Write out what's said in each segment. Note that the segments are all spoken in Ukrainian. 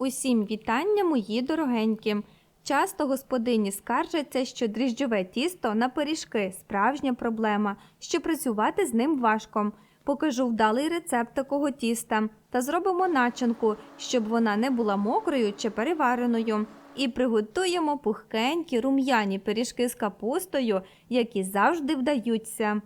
Усім вітання, мої дорогенькі. Часто господині скаржаться, що дріжджове тісто на пиріжки справжня проблема, що працювати з ним важко. Покажу вдалий рецепт такого тіста та зробимо начинку, щоб вона не була мокрою чи перевареною. І приготуємо пухкенькі рум'яні пиріжки з капустою, які завжди вдаються.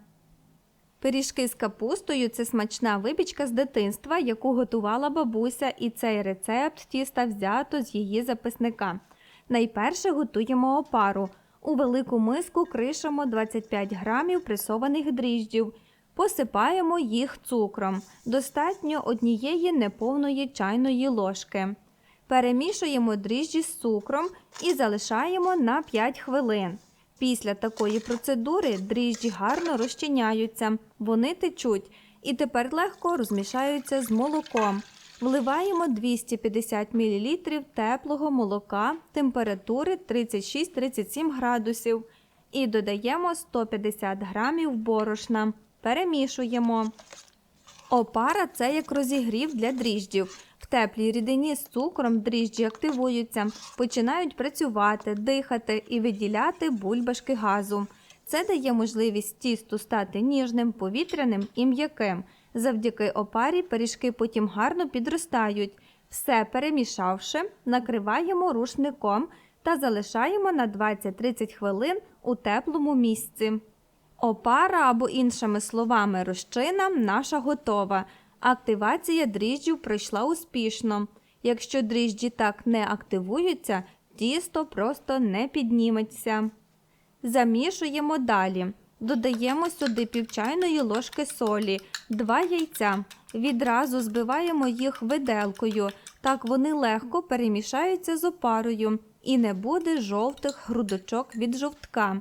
Пиріжки з капустою це смачна випічка з дитинства, яку готувала бабуся, і цей рецепт тіста взято з її записника. Найперше готуємо опару. У велику миску кришимо 25 грамів пресованих дріжджів. Посипаємо їх цукром. Достатньо однієї неповної чайної ложки. Перемішуємо дріжджі з цукром і залишаємо на 5 хвилин. Після такої процедури дріжджі гарно розчиняються, вони течуть і тепер легко розмішаються з молоком. Вливаємо 250 мл теплого молока температури 36-37 градусів і додаємо 150 грамів борошна. Перемішуємо. Опара це як розігрів для дріжджів. Теплій рідині з цукром дріжджі активуються, починають працювати, дихати і виділяти бульбашки газу. Це дає можливість тісту стати ніжним, повітряним і м'яким. Завдяки опарі пиріжки потім гарно підростають. Все перемішавши, накриваємо рушником та залишаємо на 20-30 хвилин у теплому місці. Опара або іншими словами розчина наша готова. Активація дріжджів пройшла успішно. Якщо дріжджі так не активуються, тісто просто не підніметься. Замішуємо далі. Додаємо сюди півчайної ложки солі, 2 яйця. Відразу збиваємо їх виделкою. Так вони легко перемішаються з опарою і не буде жовтих грудочок від жовтка.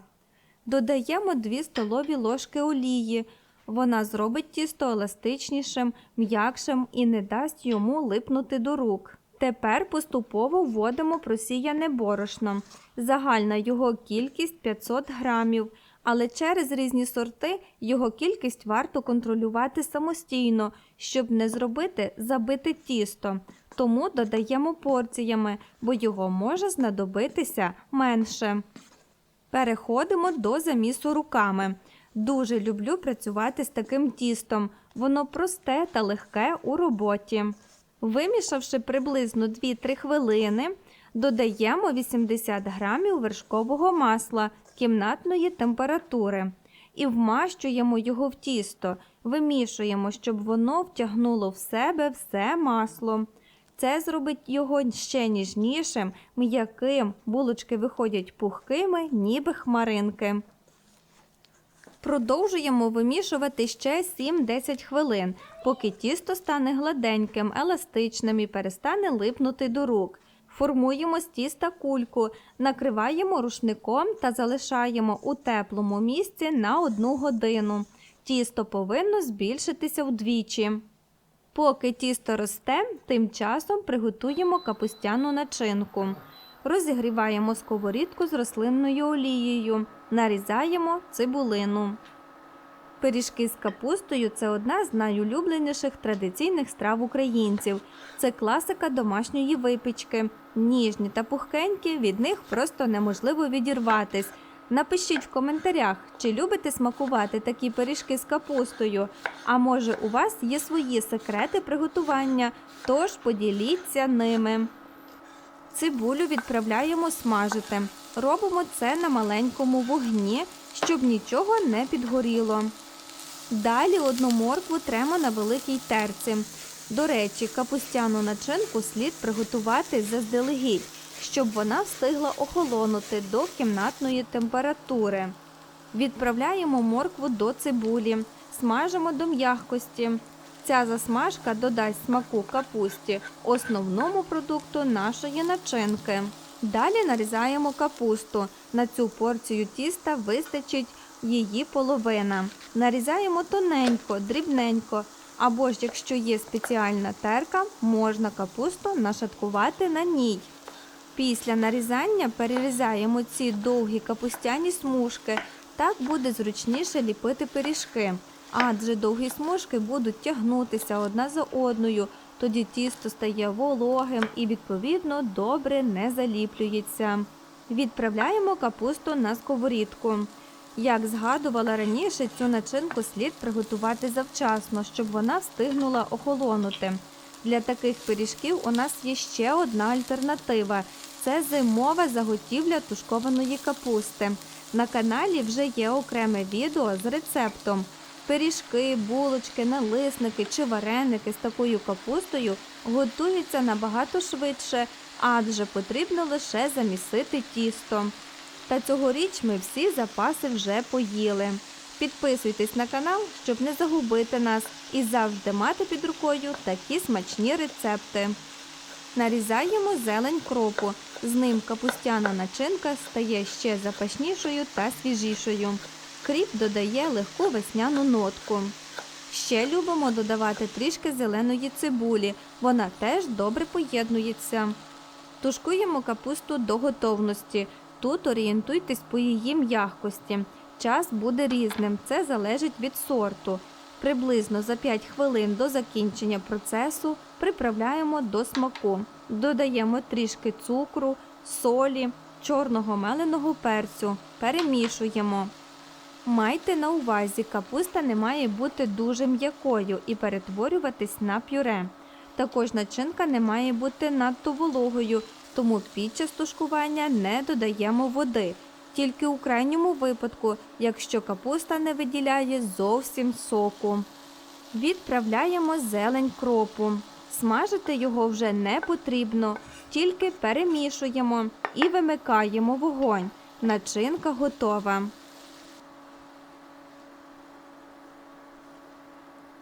Додаємо 2 столові ложки олії. Вона зробить тісто еластичнішим, м'якшим і не дасть йому липнути до рук. Тепер поступово вводимо просіяне борошно. Загальна його кількість 500 грамів, але через різні сорти його кількість варто контролювати самостійно, щоб не зробити забите тісто. Тому додаємо порціями, бо його може знадобитися менше. Переходимо до замісу руками. Дуже люблю працювати з таким тістом. Воно просте та легке у роботі. Вимішавши приблизно 2-3 хвилини, додаємо 80 грамів вершкового масла кімнатної температури і вмащуємо його в тісто, вимішуємо, щоб воно втягнуло в себе все масло. Це зробить його ще ніжнішим, м'яким, булочки виходять пухкими, ніби хмаринки. Продовжуємо вимішувати ще 7-10 хвилин, поки тісто стане гладеньким, еластичним і перестане липнути до рук. Формуємо з тіста кульку, накриваємо рушником та залишаємо у теплому місці на 1 годину. Тісто повинно збільшитися вдвічі. Поки тісто росте, тим часом приготуємо капустяну начинку. Розігріваємо сковорідку з рослинною олією, нарізаємо цибулину. Пиріжки з капустою це одна з найулюбленіших традиційних страв українців. Це класика домашньої випічки. Ніжні та пухкенькі, від них просто неможливо відірватись. Напишіть в коментарях, чи любите смакувати такі пиріжки з капустою. А може, у вас є свої секрети приготування, тож поділіться ними. Цибулю відправляємо смажити. Робимо це на маленькому вогні, щоб нічого не підгоріло. Далі одну моркву тремо на великій терці. До речі, капустяну начинку слід приготувати заздалегідь, щоб вона встигла охолонути до кімнатної температури. Відправляємо моркву до цибулі, смажимо до м'якості. Ця засмажка додасть смаку капусті, основному продукту нашої начинки. Далі нарізаємо капусту. На цю порцію тіста вистачить її половина. Нарізаємо тоненько, дрібненько. Або ж, якщо є спеціальна терка, можна капусту нашаткувати на ній. Після нарізання перерізаємо ці довгі капустяні смужки. Так буде зручніше ліпити пиріжки, адже довгі смужки будуть тягнутися одна за одною, Тоді тісто стає вологим і, відповідно, добре не заліплюється. Відправляємо капусту на сковорідку. Як згадувала раніше, цю начинку слід приготувати завчасно, щоб вона встигнула охолонути. Для таких пиріжків у нас є ще одна альтернатива це зимова заготівля тушкованої капусти. На каналі вже є окреме відео з рецептом. Пиріжки, булочки, налисники чи вареники з такою капустою готуються набагато швидше, адже потрібно лише замісити тісто. Та цьогоріч ми всі запаси вже поїли. Підписуйтесь на канал, щоб не загубити нас і завжди мати під рукою такі смачні рецепти. Нарізаємо зелень кропу. З ним капустяна начинка стає ще запашнішою та свіжішою. Кріп додає легку весняну нотку. Ще любимо додавати трішки зеленої цибулі. Вона теж добре поєднується. Тушкуємо капусту до готовності. Тут орієнтуйтесь по її м'якості. Час буде різним, це залежить від сорту. Приблизно за 5 хвилин до закінчення процесу приправляємо до смаку. Додаємо трішки цукру, солі, чорного меленого перцю, перемішуємо. Майте на увазі, капуста не має бути дуже м'якою і перетворюватись на пюре. Також начинка не має бути надто вологою, тому під час тушкування не додаємо води. Тільки у крайньому випадку, якщо капуста не виділяє зовсім соку. Відправляємо зелень кропу. Смажити його вже не потрібно, тільки перемішуємо і вимикаємо вогонь. Начинка готова.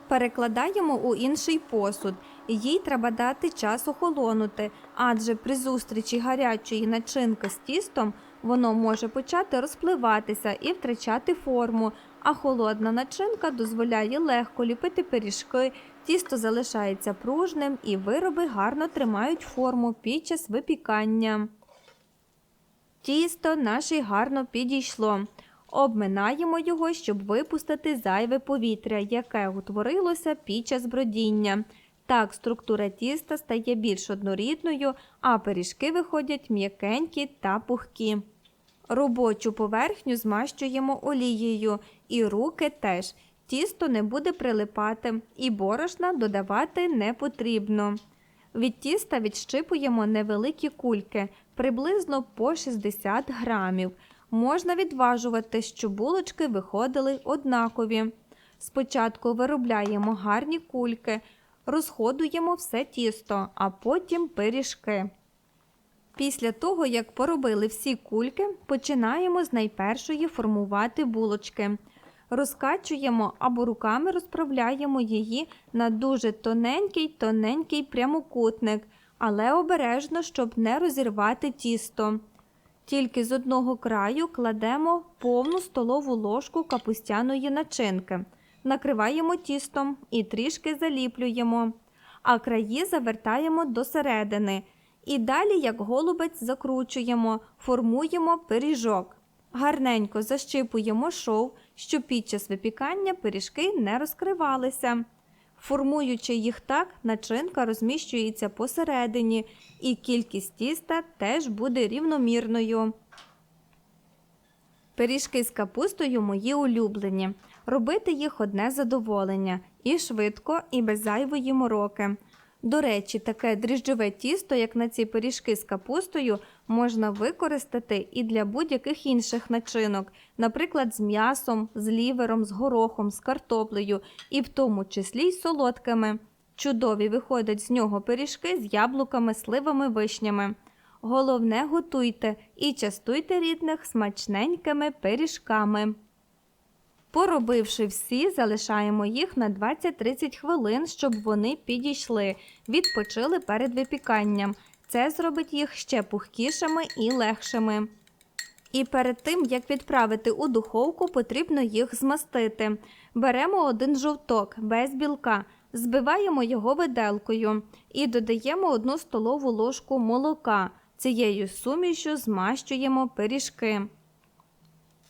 Перекладаємо у інший посуд. Їй треба дати час охолонути, адже при зустрічі гарячої начинки з тістом воно може почати розпливатися і втрачати форму, а холодна начинка дозволяє легко ліпити пиріжки, тісто залишається пружним і вироби гарно тримають форму під час випікання. Тісто наше гарно підійшло. Обминаємо його, щоб випустити зайве повітря, яке утворилося під час бродіння. Так структура тіста стає більш однорідною, а пиріжки виходять м'якенькі та пухкі. Робочу поверхню змащуємо олією і руки теж. Тісто не буде прилипати і борошна додавати не потрібно. Від тіста відщипуємо невеликі кульки, приблизно по 60 грамів. Можна відважувати, що булочки виходили однакові. Спочатку виробляємо гарні кульки, розходуємо все тісто, а потім пиріжки. Після того, як поробили всі кульки, починаємо з найпершої формувати булочки. Розкачуємо або руками розправляємо її на дуже тоненький тоненький прямокутник, але обережно, щоб не розірвати тісто. Тільки з одного краю кладемо повну столову ложку капустяної начинки, накриваємо тістом і трішки заліплюємо, а краї завертаємо до середини. І далі, як голубець, закручуємо, формуємо пиріжок. Гарненько защипуємо шов, щоб під час випікання пиріжки не розкривалися. Формуючи їх так, начинка розміщується посередині, і кількість тіста теж буде рівномірною. Пиріжки з капустою мої улюблені. Робити їх одне задоволення і швидко, і без зайвої мороки. До речі, таке дріжджове тісто, як на ці пиріжки з капустою, можна використати і для будь-яких інших начинок, наприклад, з м'ясом, з лівером, з горохом, з картоплею, і в тому числі й солодкими. Чудові виходять з нього пиріжки з яблуками, сливами, вишнями. Головне, готуйте і частуйте рідних смачненькими пиріжками. Поробивши всі, залишаємо їх на 20-30 хвилин, щоб вони підійшли, відпочили перед випіканням. Це зробить їх ще пухкішими і легшими. І перед тим, як відправити у духовку, потрібно їх змастити. Беремо один жовток без білка, збиваємо його виделкою і додаємо одну столову ложку молока. Цією сумішю змащуємо пиріжки.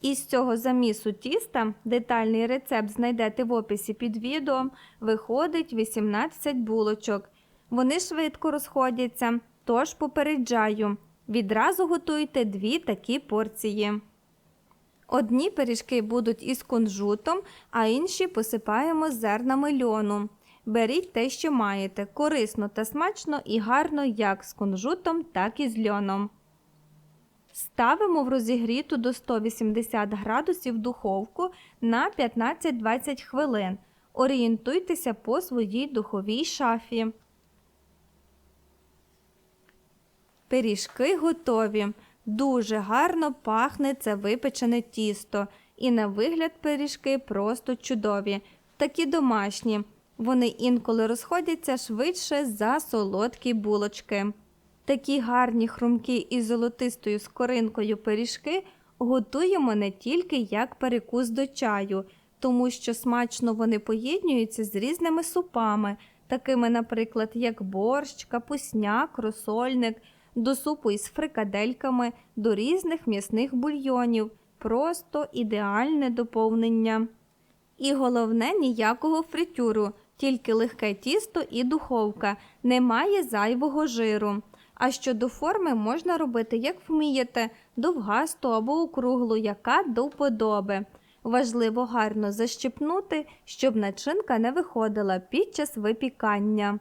Із цього замісу тіста, детальний рецепт знайдете в описі під відео, виходить 18 булочок. Вони швидко розходяться, тож попереджаю. Відразу готуйте дві такі порції. Одні пиріжки будуть із кунжутом, а інші посипаємо зернами льону. Беріть те, що маєте, корисно та смачно і гарно як з кунжутом, так і з льоном. Ставимо в розігріту до 180 градусів духовку на 15-20 хвилин. Орієнтуйтеся по своїй духовій шафі. Пиріжки готові. Дуже гарно пахне це випечене тісто. І на вигляд пиріжки просто чудові, такі домашні. Вони інколи розходяться швидше за солодкі булочки. Такі гарні хрумкі із золотистою скоринкою пиріжки готуємо не тільки як перекус до чаю, тому що смачно вони поєднуються з різними супами, такими, наприклад, як борщ, капусняк, розсольник, до супу із фрикадельками, до різних м'ясних бульйонів. Просто ідеальне доповнення. І головне ніякого фритюру, тільки легке тісто і духовка, немає зайвого жиру. А щодо форми можна робити, як вмієте, довгасту або округлу, яка до вподоби. Важливо гарно защипнути, щоб начинка не виходила під час випікання.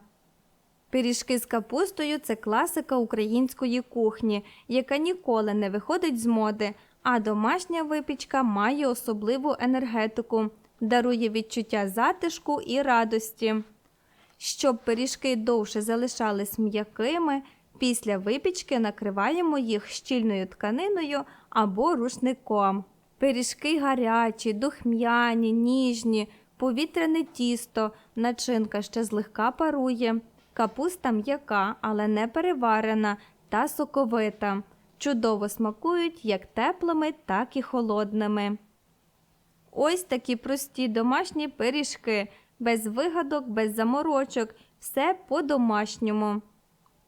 Пиріжки з капустою це класика української кухні, яка ніколи не виходить з моди, а домашня випічка має особливу енергетику, дарує відчуття затишку і радості. Щоб пиріжки довше залишались м'якими, після випічки накриваємо їх щільною тканиною або рушником. Пиріжки гарячі, духм'яні, ніжні, повітряне тісто, начинка ще злегка парує, капуста м'яка, але не переварена та соковита. Чудово смакують як теплими, так і холодними. Ось такі прості домашні пиріжки, без вигадок, без заморочок, все по-домашньому.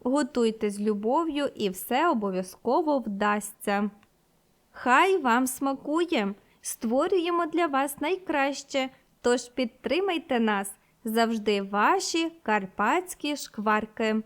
Готуйте з любов'ю і все обов'язково вдасться. Хай вам смакує! Створюємо для вас найкраще, тож підтримайте нас завжди ваші карпатські шкварки.